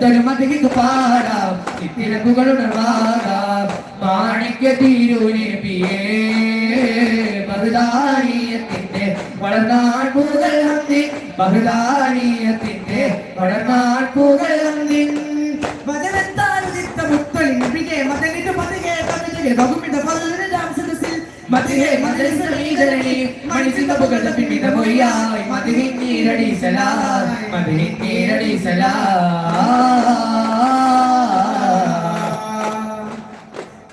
മതിക്ക് പാടാം. തിരക്കുകളുണർവാകാം മാണിക്യ തിരുനബിയേ ബഹുദാനീയത്തിന്റെ വളർന്നാൾ പൂകൾ ഹന്തി ബഹുദാനീയത്തിന്റെ വളർന്നാൾ പൂകൾ ഹന്തി വചനത്താലുദിത്ത മുത്തലിൻ നബിയെ മദനിട്ട് പതികെ കവിതയെ ബഹുമിത പതിനാം സദസ്സിൽ. മതിഹേ മദരിസമീതരണി മണിസിന്റെ പുകൾ പിന്നിത പൊയ്യായി. മതിഹിൻ നീരടി സലാ മതിഹിൻ സലാ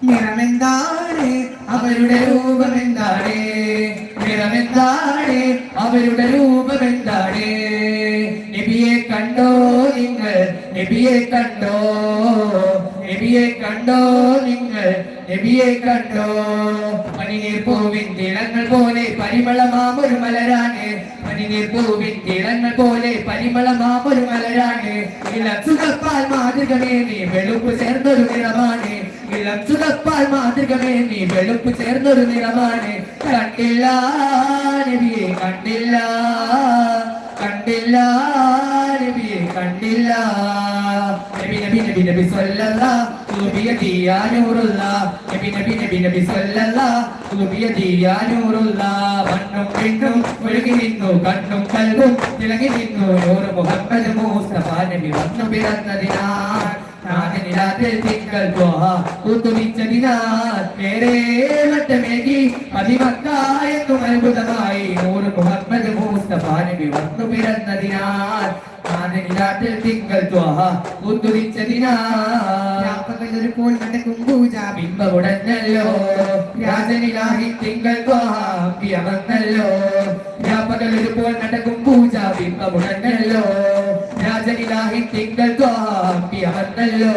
നിറമെന്താണ് അവരുടെ രൂപമെന്താണ് നിറമെന്താണ്? അവരുടെ രൂപമെന്താണ് നബിയെ കണ്ടോ നിങ്ങൾ? നബിയെ കണ്ടോ? നബിയെ കണ്ടോ നിങ്ങൾ? നബിയെ കണ്ടോ? പനിനീർ പൂവിൻ തിളങ്ങൾ പോലെ പരിമളമാമൊരു മലരാണ്. പനിനീർ പൂവിൻ തിളങ്ങൾ പോലെ പരിമളമാമൊരു മലരാണ്. ഇളം മാതൃകമേ നീ വെളുപ്പ് ചേർന്നൊരു നിറമാണ്. ഇളം മാതൃകമേ നീ വെളുപ്പ് ചേർന്നൊരു നിറമാണ്. കണ്ടില്ല നബിയെ കണ്ടില്ല കണ്ടില്ല. കണ്ടില്ല. നബി നബി നബി നബി സല്ലല്ലാ തുബിയ ദിയാ നൂറുല്ലാ നബി നബി നബി നബി സല്ലല്ലാ തുബിയ ദിയാ നൂറുല്ലാ വണ്ണും പെണ്ണും ഒഴുകി നിന്നു. കണ്ണും കൽവും തിളങ്ങി നിന്നു. നൂറ് മുഹമ്മദ് മുസ്തഫ നബി വന്നു പിറന്നതിനാൽ. നാഗനിലാത്തിൽ തിങ്കൾ ദ്വാ കൂത്തുവിച്ചതിനാൽ നേരെ വട്ടമേകി അതിമക്കായെന്നും അത്ഭുതമായി. നൂറ് മുഹമ്മദ് മുസ്തഫ നബി വന്നു പിറന്നതിനാൽ. നാഗനിലാത്തിൽ തിങ്കൾ രാപ്പകലൊരു പോൽ നടക്കും പൂജ ബിംബമുടഞ്ഞല്ലോ രാജനിലാഹി തിങ്കൾ ദ്വാമ്പിയമന്നല്ലോ രാപ്പകലൊരുപോൽ നടക്കും പൂജ ബിംബമുടഞ്ഞല്ലോ രാജനിലാഹി തിങ്കൾ ദ്വാമ്പിയമന്നല്ലോ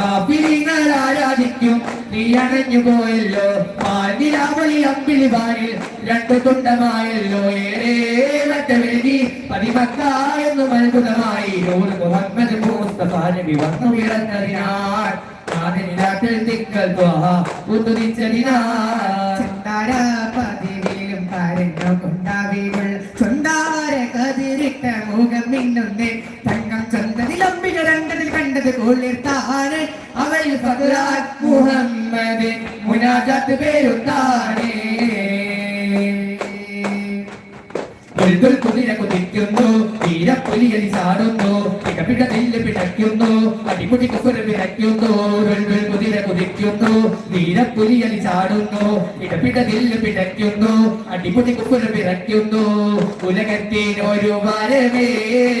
കാപ്പിരിങ്ങൾ ആരാധിക്കും നീ അണഞ്ഞു പോയല്ലോ. പാലിരാവളി അമ്പിളി വാനിൽ രണ്ടു തുണ്ടമായല്ലോ. ഏറെ വട്ടമെഴുതി പതിമക്കായെന്നും അത്ഭുതമായി. നൂറ് രണ്ടതിൽ കണ്ടത് കൊള്ളിർത്താറ് അവൾ ഫഖ്റാൻ മുഹമ്മദ് മുനാജാത്ത് പേരുത്താനേ ബുൽബുൽ കുതിര കുതിക്കുന്നു വീരപ്പുലിയലി ചാടുന്നു പിടപിട നെല്ല് പിടയ്ക്കുന്നു അടിമുടി കുക്കുര പിടയ്ക്കുന്നു ബുൽബുൽ കുതിര കുതിക്കുന്നു വീരപ്പുലിയലി ചാടുന്നു പിടപിട നെല്ല് പിടയ്ക്കുന്നു അടിമുടി കുക്കുര പിടയ്ക്കുന്നു ഉലകത്തിനൊരു വരവേകിയുടയവൻ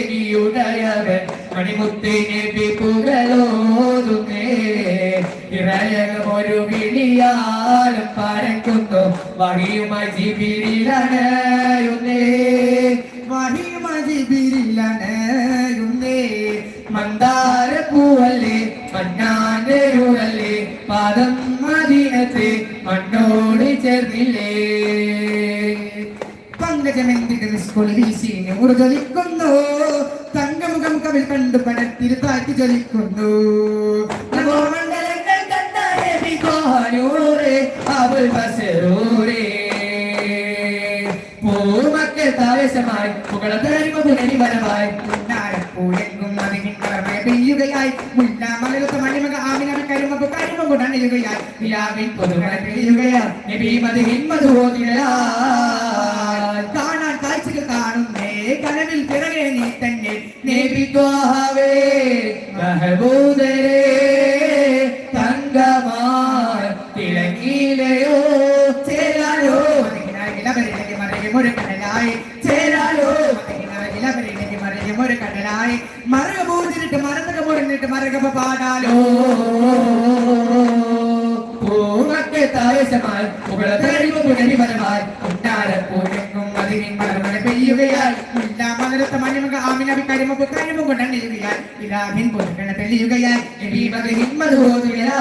മണിമുത്തിനെ പുകളോതുന്നേ ഇറയകമൊരു വിളിയാലും പരക്കുന്നു. വഹിയുമായി ജിബിരിലണയുന്നേ മഹിമജിബിരിലണയുന്നേ മന്ദാര പൂവല്ലേ മഞ്ഞാനൂരല്ലേ പാദം മദീനത്തെ മണ്ണോട് ചേർന്നില്ലേ. പങ്കജമെന്തിന് സ്കൂളിൽ വീശിന് മുറുചൊലിക്കുന്നു തങ്കമുഖം കവിൽ കണ്ടു പടത്തിൽ താറ്റി ചൊലിക്കുന്നു പൂമക്കൾ താവേശമായി പുകളതരിമ പുനരിവരമായി അതിനിന്നറമയ പെയ്യുകയായി. മുല്ല മലരത്ത മണിമക ആമിനവി കരിമപ്പ് കരിമ കൊണ്ടണിയുകയായി നിലാവിൻ പുതുമഴ പെയ്യുകയാ നബി മതിഹിൻ മധുവോതികളാ മഹബൂദരേ തങ്കമാർ തിളങ്ങിയിലെയോ? ചേരാലോ? ഇലവരിലേക്ക് മറയും ഒരു കടലായി. ചേരാലോ? ഇലവരിലേക്ക് മറയും ഒരു കടലായി. മറക പൂതിരിട്ട് മറന്നക മുറിഞ്ഞിട്ട് മറകപ്പ പാടാലോ പൂമക്കെ താവേശമായി പുകളതരിമ പുനരിവരമായി പൂരെങ്കും അതിനെ മലമല പെയ്യുകയായി. മുല്ല മലരത്ത മണിമക ആമിനവി കരിമപ്പ് കരിമ കൊണ്ടണിയുകയായി ഇലാഹിൻ പൊതുക്കണ തെളിയുകയായി നബി മതിഹിൻ മധുവോതികളാ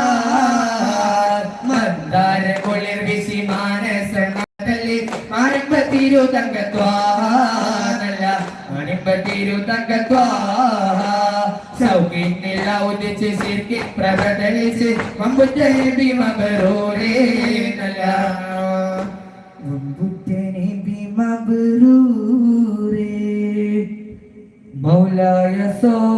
മന്ദാര കുളിർ വിശി മാനസമതല്ലി മാണിപ്പത്തിരു തങ്കത്വാനല്ല മാണിപ്പത്തിരു തങ്കത്വാഹ സൗകിന്നില്ല ഉദിച്ച് സിർക്കി പ്രകടലിച്ച് മമ്പുറ്റ നബി മബറൂരേ corazón.